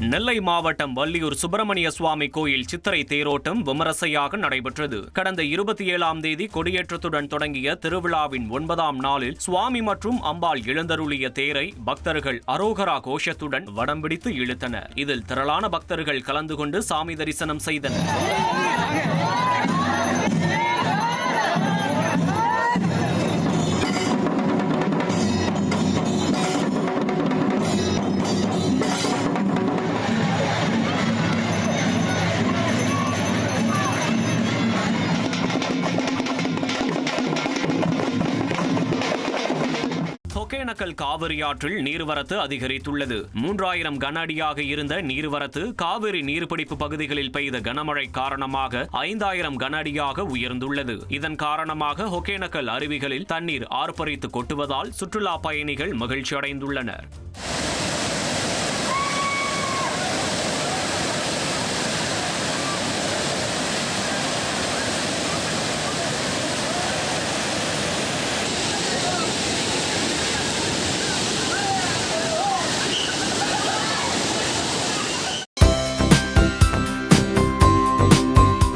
நெல்லை மாவட்டம் வள்ளியூர் சுப்பிரமணிய சுவாமி கோயில் சித்திரை தேரோட்டம் விமரிசையாக நடைபெற்றது. கடந்த இருபத்தி ஏழாம் தேதி கொடியேற்றத்துடன் தொடங்கிய திருவிழாவின் ஒன்பதாம் நாளில் சுவாமி மற்றும் அம்பாள் எழுந்தருளிய தேரை பக்தர்கள் அரோகரா கோஷத்துடன் வடம் பிடித்து இழுத்தனர். இதில் திரளான பக்தர்கள் கலந்து கொண்டு சாமி தரிசனம் செய்தனர். ஒகேனக்கல் காவிரி ஆற்றில் நீர்வரத்து அதிகரித்துள்ளது. மூன்றாயிரம் கன அடியாக இருந்த நீர்வரத்து காவிரி நீர்பிடிப்பு பகுதிகளில் பெய்த கனமழை காரணமாக ஐந்தாயிரம் கன அடியாக உயர்ந்துள்ளது. இதன் காரணமாக ஒகேனக்கல் அருவிகளில் தண்ணீர் ஆர்ப்பரித்து கொட்டுவதால் சுற்றுலா பயணிகள் மகிழ்ச்சி